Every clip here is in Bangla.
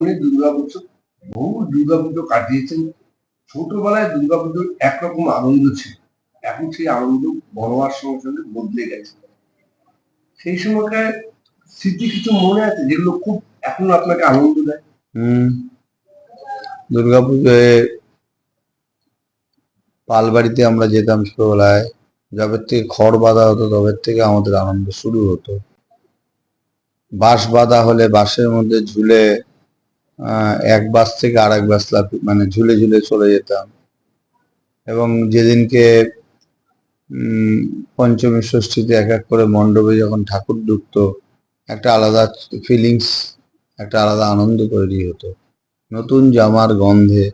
উনি দুর্গাপুজো, বহু দুর্গাপুজো কাটিয়েছেন। ছোটবেলায় দুর্গাপুজোর একরকম আনন্দ ছিল। এখন সেই আনন্দ বড় হওয়ার সঙ্গে সঙ্গে বদলে গেছে। সেই সময়কার স্মৃতি কিছু মনে আছে যেগুলো খুব এখন আপনাকে আনন্দ দেয়? হুম। দুর্গাপুজোয় পালবাড়িতে আমরা যেতাম ছোটবেলায়। যবে থেকে খড় বাঁধা হতো, তবে থেকে আমাদের আনন্দ শুরু হতো। বাঁশ বাঁধা হলে বাঁশের মধ্যে ঝুলে এক বাস থেকে আর এক বাস মানে ঝুলে ঝুলে চলে যেতাম। এবং যেদিনকে পঞ্চমী ষষ্ঠীতে এক এক করে মণ্ডপে যখন ঠাকুর ঢুকতো, একটা আলাদা ফিলিংস একটা আলাদা আনন্দ তৈরি হতো। নতুন জামার গন্ধে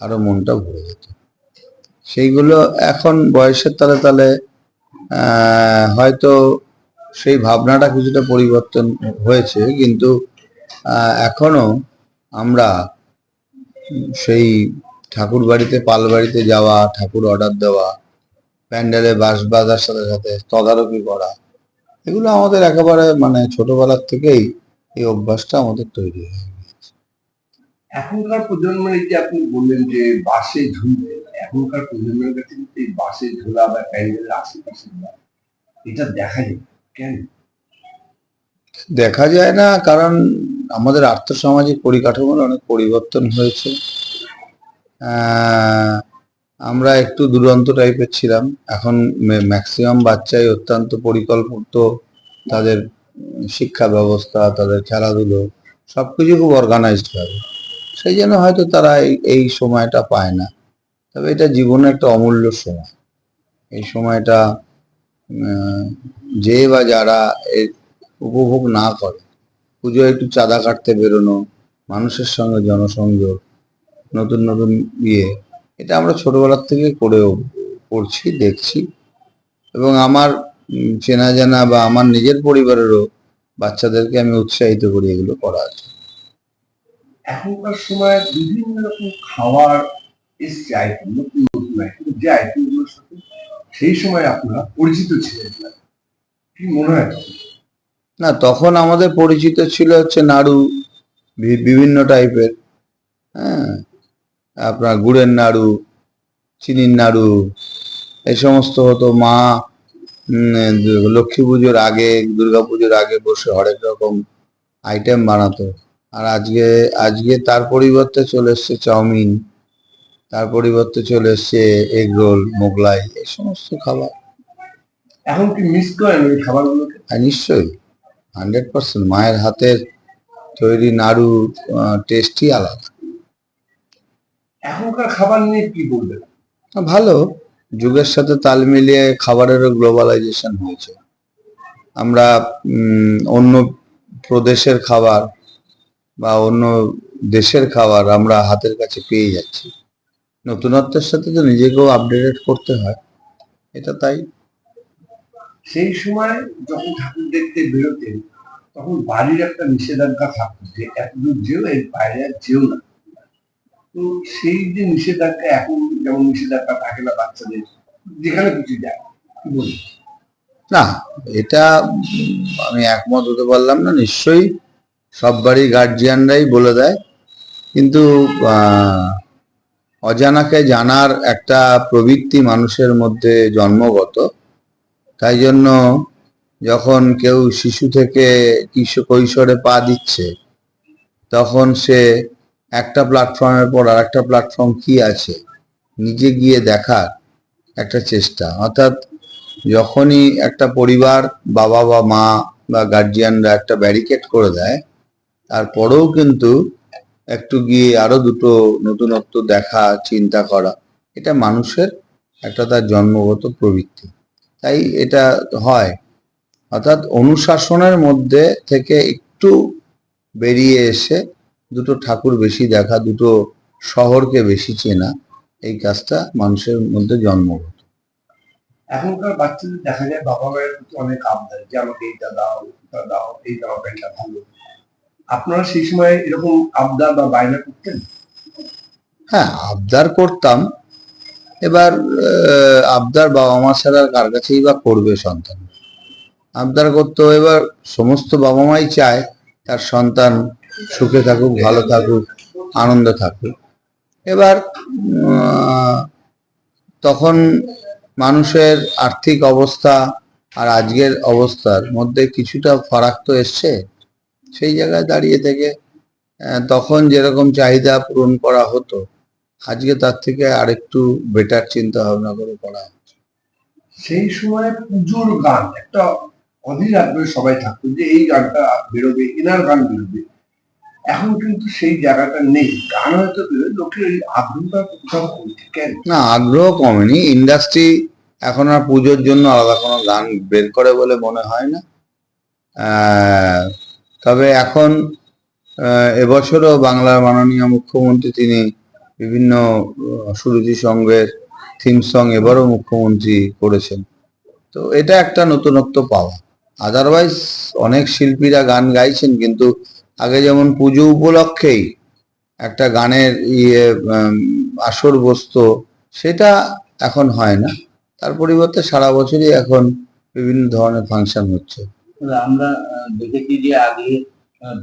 আরও মনটা ভরে যেত। সেইগুলো এখন বয়সের তালে তালে হয়তো সেই ভাবনাটা কিছুটা পরিবর্তন হয়েছে, কিন্তু এখনও আমরা সেই ঠাকুর বাড়িতে পাল বাড়িতে যাওয়া ঠাকুর অর্ডার দেওয়া প্যান্ডেলে বাঁশ বাঁধার সাথে সাথে তদারকি করা এগুলো আমাদের একেবারে মানে ছোটবেলার থেকেই এই অভ্যাসটা আমাদের তৈরি হয় এখনকার প্রজন্মের এই যে আপনি বললেন যে বাসে ঝুলবে এখনকার প্রজন্মের কাছে কিন্তু এই বাসে ঝোলা বা প্যান্ডেলের আশেপাশে এটা দেখা যায় কেন? দেখা যায় না কারণ আমাদের আর্থসামাজিক পরিকাঠামোর অনেক পরিবর্তন হয়েছে। আমরা একটু দুরন্ত টাইপের ছিলাম। এখন ম্যাক্সিমাম বাচ্চাই অত্যন্ত পরিকল্পিত। তাদের শিক্ষা ব্যবস্থা, তাদের খেলাধুলো, সবকিছু খুব অর্গানাইজড হবে সেই জন্য হয়তো তারা এই- সময়টা পায় না। তবে এটা জীবনের একটা অমূল্য সময়। এই সময়টা যে বা যারা উপভোগ না করে পুজো একটু চাঁদা কাটতে বেরোনো, মানুষের সঙ্গে জনসংযোগ, নতুন নতুন ইয়ে এটা আমরা ছোটবেলার থেকে করেও করছি, দেখছি। এবং আমার চেনা জানা বা আমার নিজের পরিবারেরও বাচ্চাদেরকে আমি উৎসাহিত করি এগুলো করার। এখনকার সময় বিভিন্ন রকম খাবার এসছে আইটেম, নতুন নতুন আইটেম, যে আইটেমগুলোর সাথে সেই সময় আপনারা পরিচিত ছিলেন কি মনে হয়? না তখন আমাদের পরিচিত ছিল হচ্ছে নাড়ু বিভিন্ন টাইপের হ্যাঁ? আপনার গুড়ের নাড়ু চিনির নাড়ু এই সমস্ত হতো। মা লক্ষ্মী পুজোর আগে দুর্গা পুজোর আগে বসে হরেক রকম আইটেম বানাতো। আর আজকে আজকে তার পরিবর্তে চলে এসছে চাউমিন তার পরিবর্তে চলে এসছে এগ রোল মোগলাই এই সমস্ত খাবার। এখন কি মিস করেন ওই খাবারগুলোকে? আর নিশ্চয়ই। Hundred percent. মায়ের হাতের তৈরি নাড়ু টেস্টই আলাদা। এখনকার খাবার নিয়ে কি বলবেন? ভালো। যুগের সাথে তাল মিলিয়ে খাবারেরও গ্লোবালাইজেশন হয়েছে। আমরা অন্য প্রদেশের খাবার বা অন্য দেশের খাবার আমরা হাতের কাছে পেয়ে যাচ্ছি। নতুনত্বের সাথে তো নিজেকেও আপডেটেড করতে হয়। এটা তাই। সেই সময় যখন ঠাকুর দেখতে বেরোতেন, তখন বাড়ির একটা নিষেধাজ্ঞা থাকতো যে এতদূর যেও, এর বাইরে আর যেও না। তো সেই যে নিষেধাজ্ঞা, এখন যেমন নিষেধাজ্ঞা থাকে না বাচ্চাদের, যেখানে কিছু যায়, কি বলব? না, এটা আমি একমত হতে পারলাম না, নিশ্চয়ই সব বাড়ির গার্জিয়ানরাই বলে দেয়। কিন্তু অজানাকে জানার একটা প্রবৃত্তি মানুষের মধ্যে জন্মগত। তাই জন্য যখন কেউ শিশু থেকে কিশোর কৈশোরে পা দিচ্ছে, তখন সে একটা প্ল্যাটফর্মের পর আর একটা প্ল্যাটফর্ম কি আছে? নিজে গিয়ে দেখার একটা চেষ্টা। অর্থাৎ যখনই একটা পরিবার বাবা বা মা বা গার্জিয়ানরা একটা ব্যারিকেড করে দেয়, তারপরেও কিন্তু একটু গিয়ে আরও দুটো নতুনত্ব দেখা, চিন্তা করা, এটা মানুষের একটা তার জন্মগত প্রবৃত্তি। তাই এটা হয়। অর্থাৎ অনুশাসনের মধ্যে থেকে একটু বেরিয়ে এসে দুটো ঠাকুর বেশি দেখা দুটো শহরকে বেশি চেনা এই কাজটা মানুষের মধ্যে জন্মগত। এখনকার বাচ্চাদের দেখা যায় বাবা মায়ের প্রতি অনেক আবদার যে আমাকে এইটা দাও ওটা দাও এই জামা প্যান্টটা ভালো আপনারা সেই সময় এরকম আবদার বা বায়না করতেন? হ্যাঁ আবদার করতাম এবার আবদার বাবা মা ছাড়া কার কাছেই বা করবে সন্তান? আবদার করতো এবার সমস্ত বাবা মাই চায় তার সন্তান সুখে থাকুক, ভালো থাকুক, আনন্দ থাকুক। এবার তখন মানুষের আর্থিক অবস্থা আর আজকের অবস্থার মধ্যে কিছুটা ফারাক তো এসছে। সেই জায়গায় দাঁড়িয়ে থেকে তখন যেরকম চাহিদা পূরণ করা হতো আজকে তার থেকে আরেকটু বেটার চিন্তা ভাবনা করে করা হচ্ছে। সেই সময় পুজোর গান একটা অধীর আগ্রহে সবাই থাকতো যে এই গানটা বেরোবে এনার গান বেরোবে। এখন কিন্তু সেই জায়গাটা নেই। গান হয়তো বেরোয় লোকের আগ্রহটা কোথাও কমছে। কেন? না আগ্রহ কমেনি। ইন্ডাস্ট্রি এখন আর পুজোর জন্য আলাদা কোনো গান বের করে বলে মনে হয় না। তবে এখন এবছরও বাংলার মাননীয় মুখ্যমন্ত্রী তিনি বিভিন্ন সুরুচি সঙ্গের থিম সং এবারও মুখ্যমন্ত্রী করেছেন। তো এটা একটা নতুনত্ব পাওয়া। আদারওয়াইজ অনেক শিল্পীরা গান গাইছেন, কিন্তু আগে যেমন পুজো উপলক্ষেই একটা গানের ইয়ে আসর বসতো, সেটা এখন হয় না। তার পরিবর্তে সারা বছরই এখন বিভিন্ন ধরনের ফাংশন হচ্ছে। আমরা দেখেছি যে আগে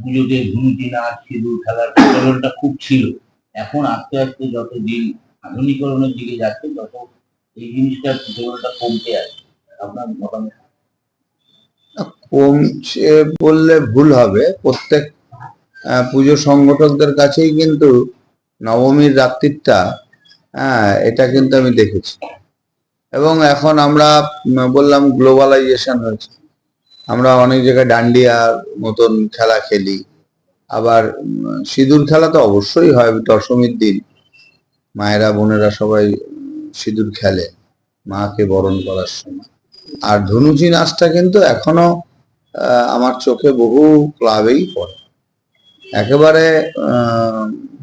পুজোতে ধুনুচি নাচ, সিঁদুর খেলার প্রচলনটা খুব ছিল। এখন আস্তে আস্তে যত দিন আধুনিকরণের দিকে যাচ্ছে, তত এই জিনিসটার প্রচলনটা কমতে আছে আপনার মতামত? কমছে বললে ভুল হবে। প্রত্যেক পুজো সংগঠকদের কাছেই কিন্তু নবমীর রাত্রিটা হ্যাঁ এটা কিন্তু আমি দেখেছি। এবং এখন আমরা বললাম গ্লোবালাইজেশন হয়েছে। আমরা অনেক জায়গায় ডান্ডিয়ার মতন খেলা খেলি। আবার সিঁদুর খেলা তো অবশ্যই হয় দশমীর দিন। মায়েরা, বোনেরা সবাই সিঁদুর খেলে মাকে বরণ করার সময়। আর ধনুচি নাচটা কিন্তু এখনও আমার চোখে বহু ক্লাবেই পড়ে। একেবারে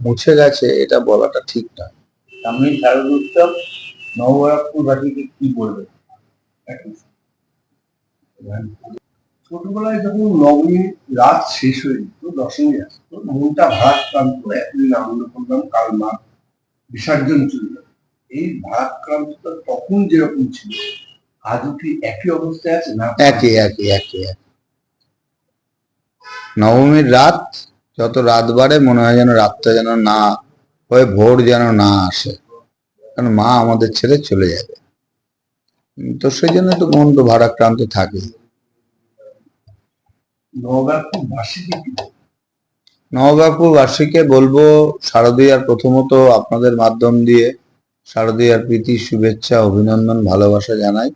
মুছে গেছে, এটা বলাটা ঠিক না সামনে শারদ উৎসব নবরাত্রিবাসীকে কি বলবে? ছোটবেলায় যখন নবমী রাত শেষ হয়ে যেত, দশমী আসতো মনটা ভারাক্রান্ত এতদিন আনন্দ করলাম, কাল মা বিসর্জন চলে গেল। এই ভারাক্রান্তটা তখন যেরকম ছিল, আজও কি একই অবস্থায় আছে না? একই একই একই নবমীর রাত যত রাত বাড়ে, মনে হয় যেন রাতটা যেন না হয়ে ভোর যেন না আসে। কারণ মা আমাদের ছেড়ে চলে যাবে। তো সেই জন্য তো মন তো ভারাক্রান্ত থাকে নবরাত্রি বার্ষিকী? নববাপু বার্ষিকে বলব, শারদীয়ার প্রথমত আপনাদের মাধ্যম দিয়ে শারদীয়ার প্রীতি, শুভেচ্ছা, অভিনন্দন, ভালোবাসা জানাই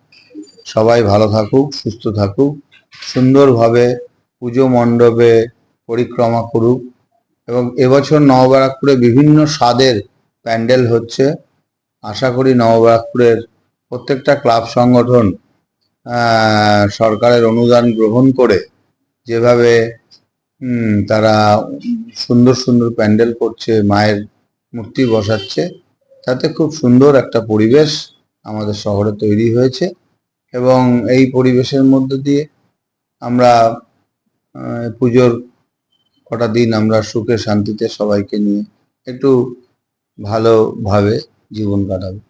সবাই ভালো থাকুক, সুস্থ থাকুক, সুন্দরভাবে পুজো মণ্ডপে পরিক্রমা করুক এবং এবছর নববারাকপুরে বিভিন্ন স্বাদের প্যান্ডেল হচ্ছে আশা করি নববারাকপুরের প্রত্যেকটা ক্লাব সংগঠন সরকারের অনুদান গ্রহণ করে যেভাবে তারা সুন্দর সুন্দর প্যান্ডেল করছে, মায়ের মূর্তি বসাচ্ছে, তাতে খুব সুন্দর একটা পরিবেশ আমাদের শহরে তৈরি হয়েছে এবং এই পরিবেশের মধ্যে দিয়ে আমরা পুজোর কটা দিন আমরা সুখে শান্তিতে সবাইকে নিয়ে একটু ভালোভাবে জীবন কাটাবো।